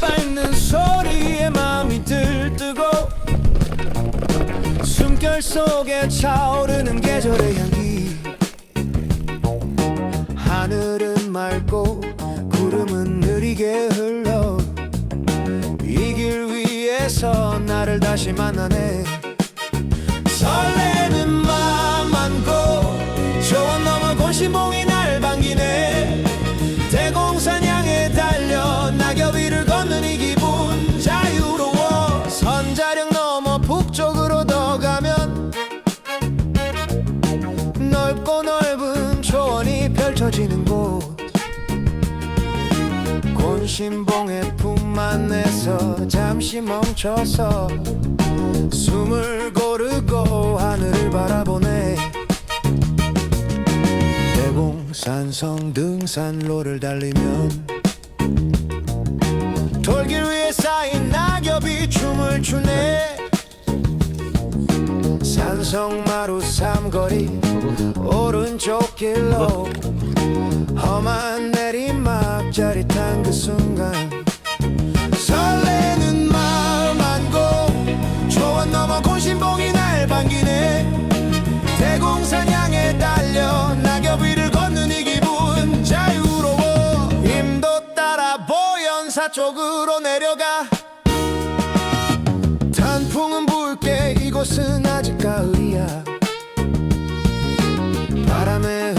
밟는 소리에 마음이 들뜨고 숨결 속에 차오르는 계절의 향기. 하늘은 맑고 구름은 느리게 흘러 이 길 위에서 나를 다시 만나네 펼쳐지는 곳. 곤신봉의 품만 내서 잠시 멈춰서 숨을 고르고 하늘을 바라보네. 대공산성 등산로를 달리면 돌길 위에 쌓인 낙엽이 춤을 추네. 산성마루 삼거리 오른쪽 길로 험한 내리막 짜릿한 그 순간. 설레는 마음 안고 초원 넘어 곤신봉이 날 반기네. 대공산 향해 달려 낙엽 위를 걷는 이 기분. 자유로워. 임도 따라 보현사 쪽으로 내려가. 단풍은 붉게 이곳은 아직 가을이야. 바람에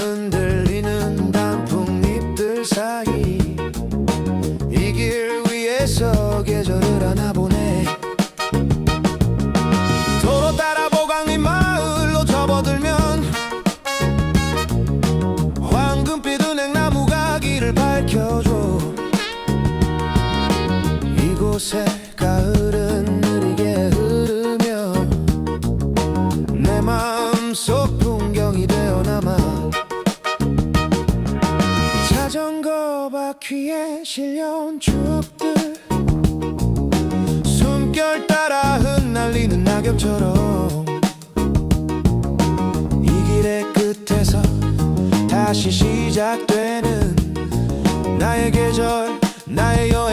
계절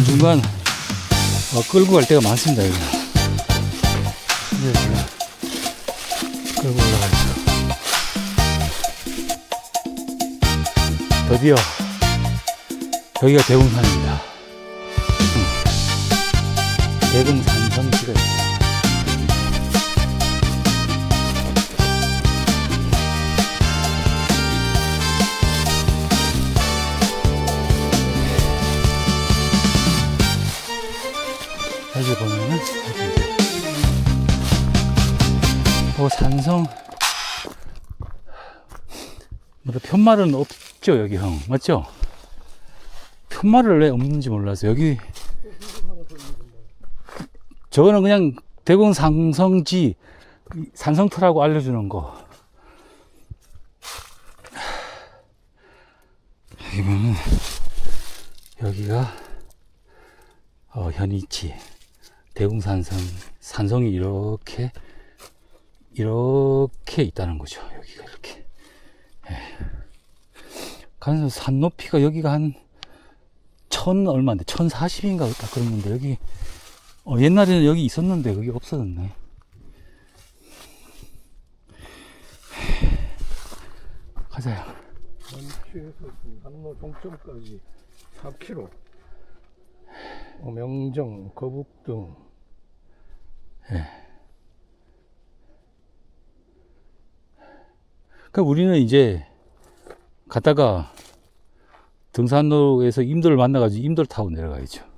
중간중간 어, 끌고 갈 때가 많습니다, 여기. 이제 지금 끌고 올라가죠. 드디어 여기가 대웅산입니다. 산성? 뭐 편말은 없죠 여기 형. 맞죠? 편말을 왜 없는지 몰라서 여기 저거는 그냥 대공 상성지 산성터라고 알려주는 거. 여기 보면 여기가 어, 현이치. 대웅산성 산성이 이렇게 이렇게 있다는 거죠. 여기가 이렇게. 예. 그래서 산 높이가 여기가 한 천 얼마인데 천 사십인가 딱 그랬는데 여기 어, 옛날에는 여기 있었는데 그게 없어졌네. 가자요. 원취에서 한로 종점까지 4km. 어, 명정, 거북 등 그러니까 우리는 이제 갔다가 등산로에서 임도를 만나가지고 임도를 타고 내려가야죠.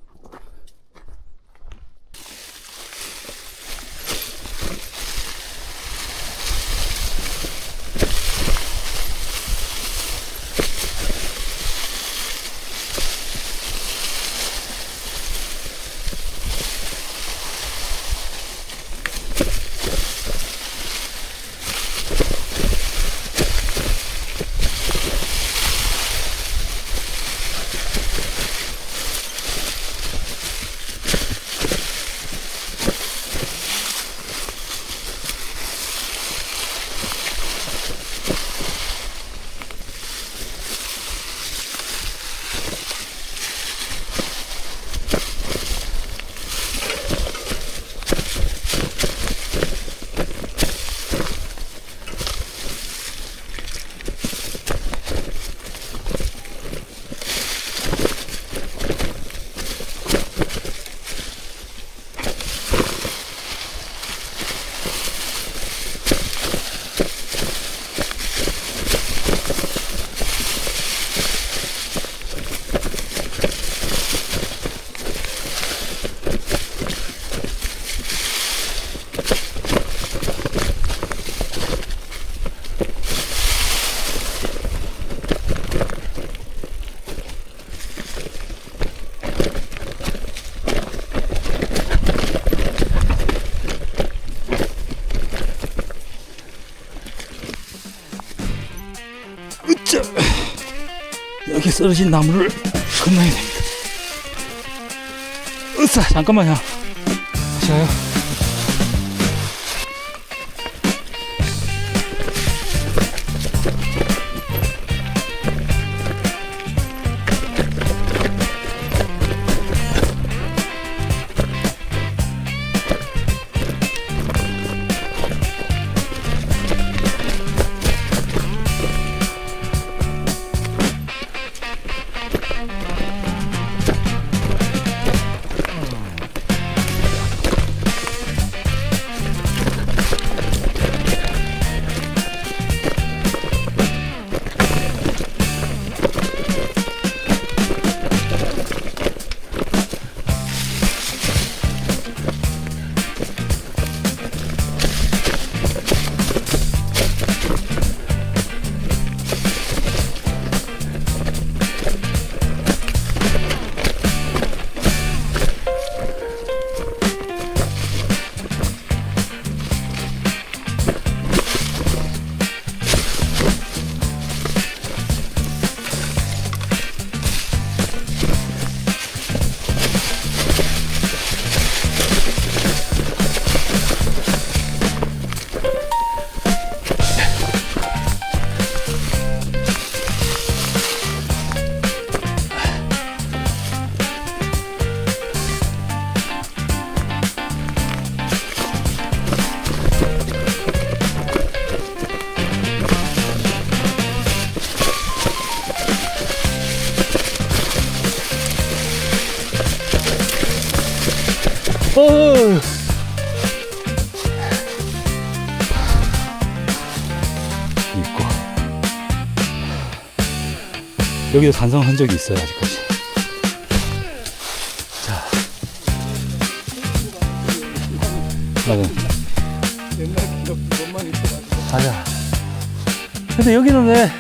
으쌰! 여기 쓰러진 나무를 건너야 됩니다. 으쌰! 잠깐만요. 자요. 여기도 산성 흔적이 있어요, 아직까지. 자. 맞아. 맞아. 근데 여기는 왜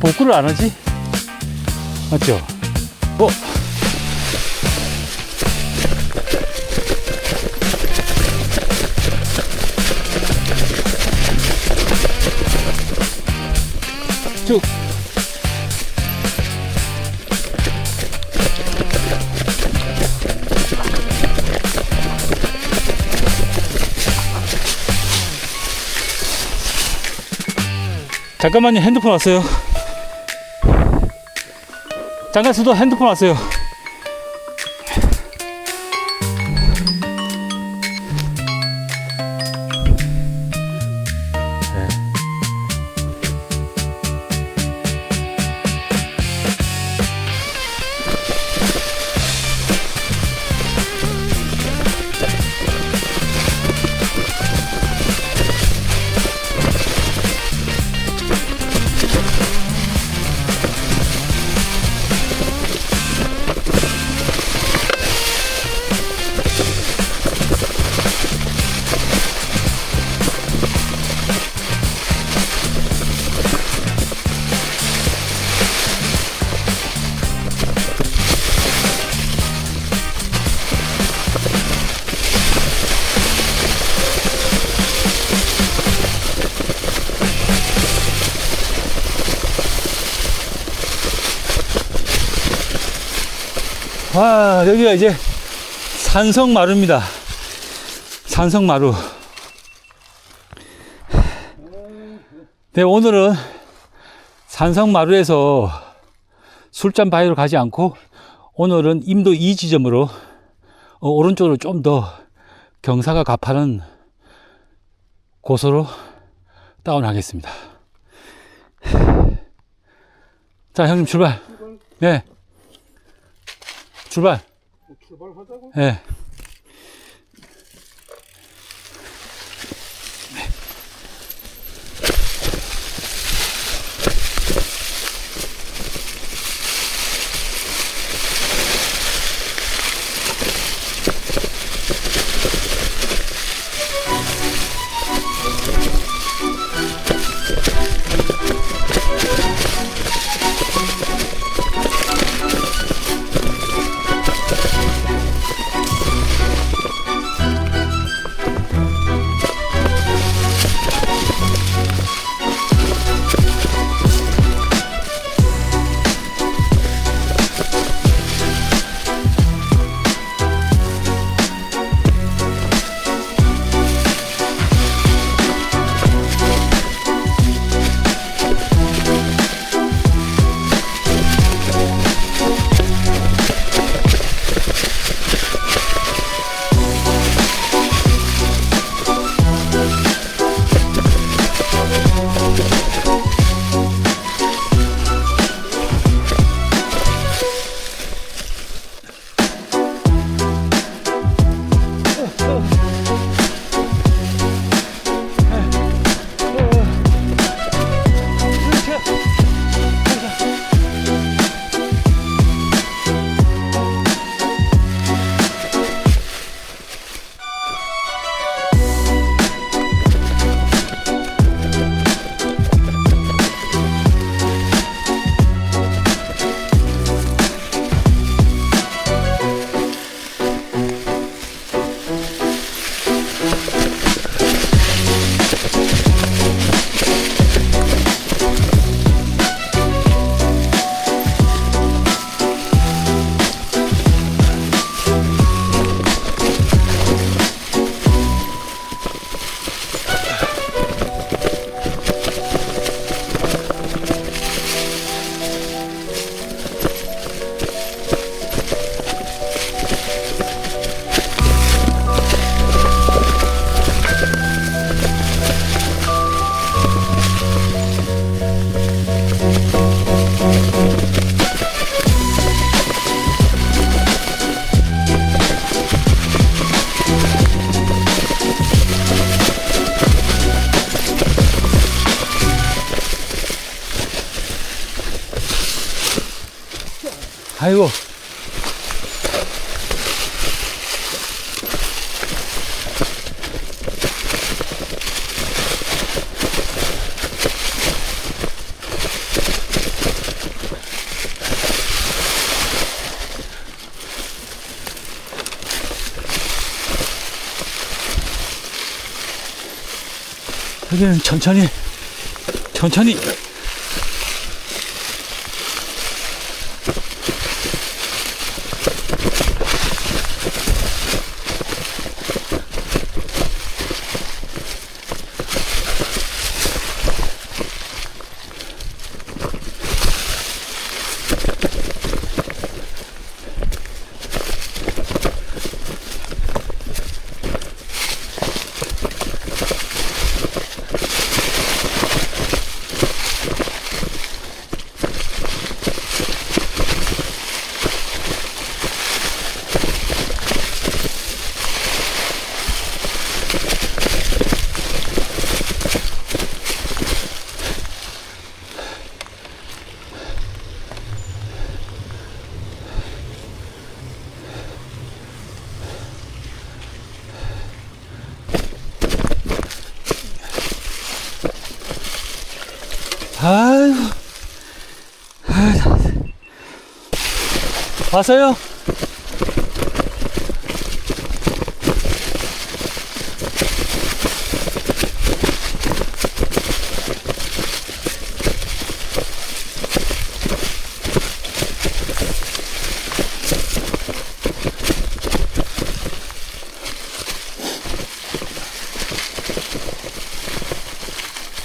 복구를 안 하지? 맞죠? 어? 쭉. 잠깐만요, 핸드폰 왔어요. 잠깐 수도 핸드폰 왔어요. 아, 여기가 이제 산성마루입니다. 산성마루. 네, 오늘은 산성마루에서 술잔 바위로 가지 않고 오늘은 임도 2 지점으로 어, 오른쪽으로 좀 더 경사가 가파른 곳으로 다운하겠습니다. 자, 형님 출발. 네. 출발. 출발하자고 예. 아이고. 여기는 천천히, 천천히. 왔어요?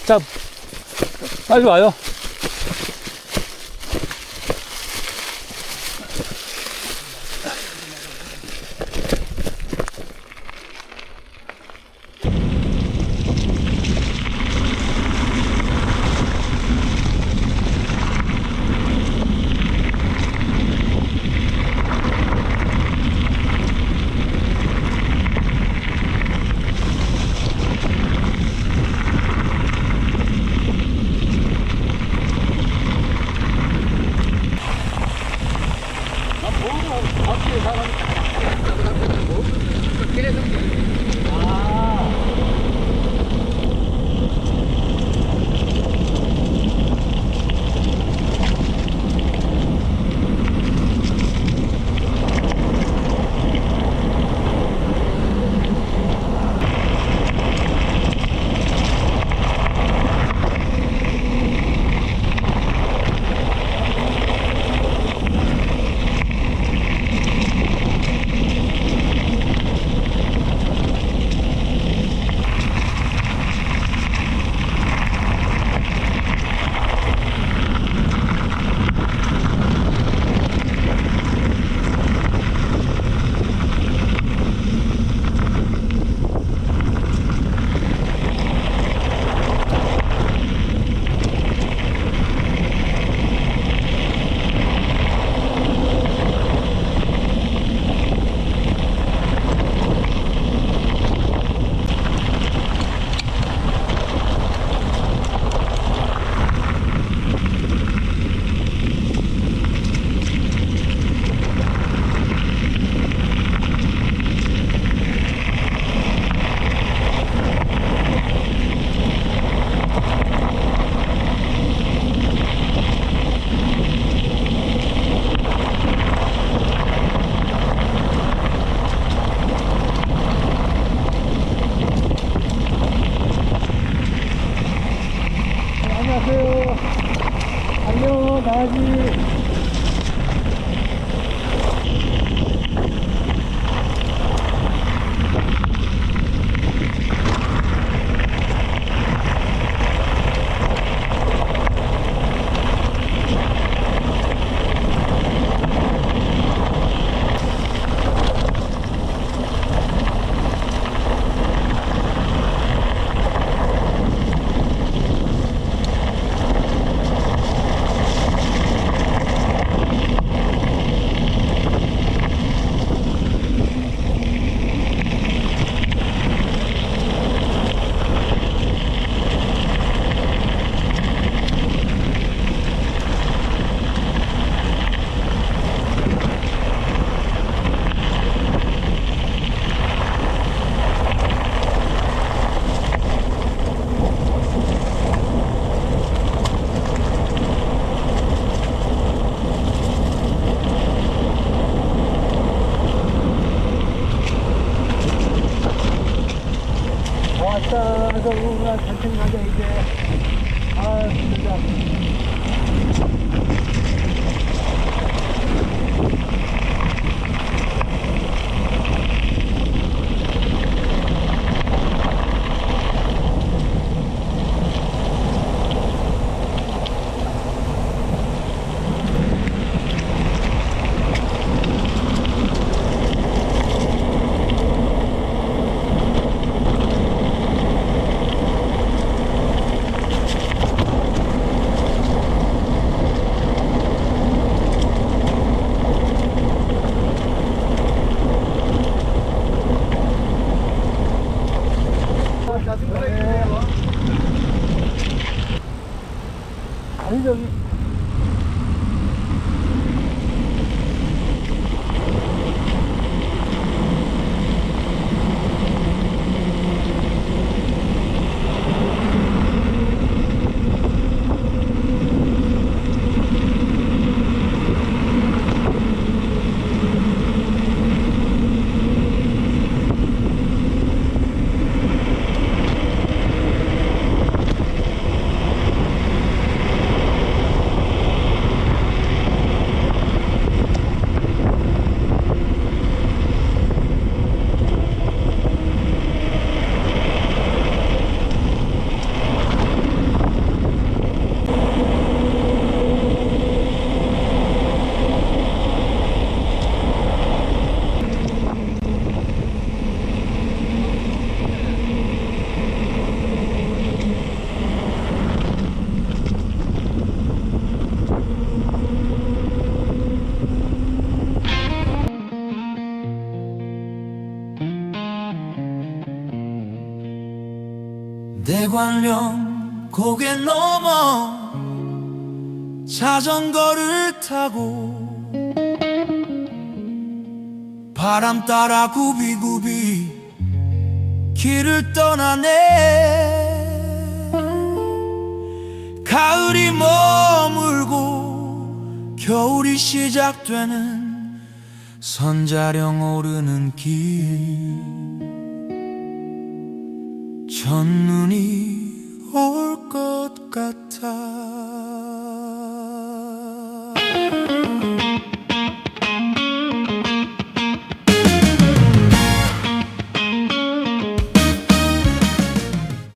자, 빨리 와요. 대관령 고개 넘어 자전거를 타고 바람 따라 구비구비 길을 떠나네. 가을이 머물고 겨울이 시작되는 선자령 오르는 길 첫눈이 올 것 같아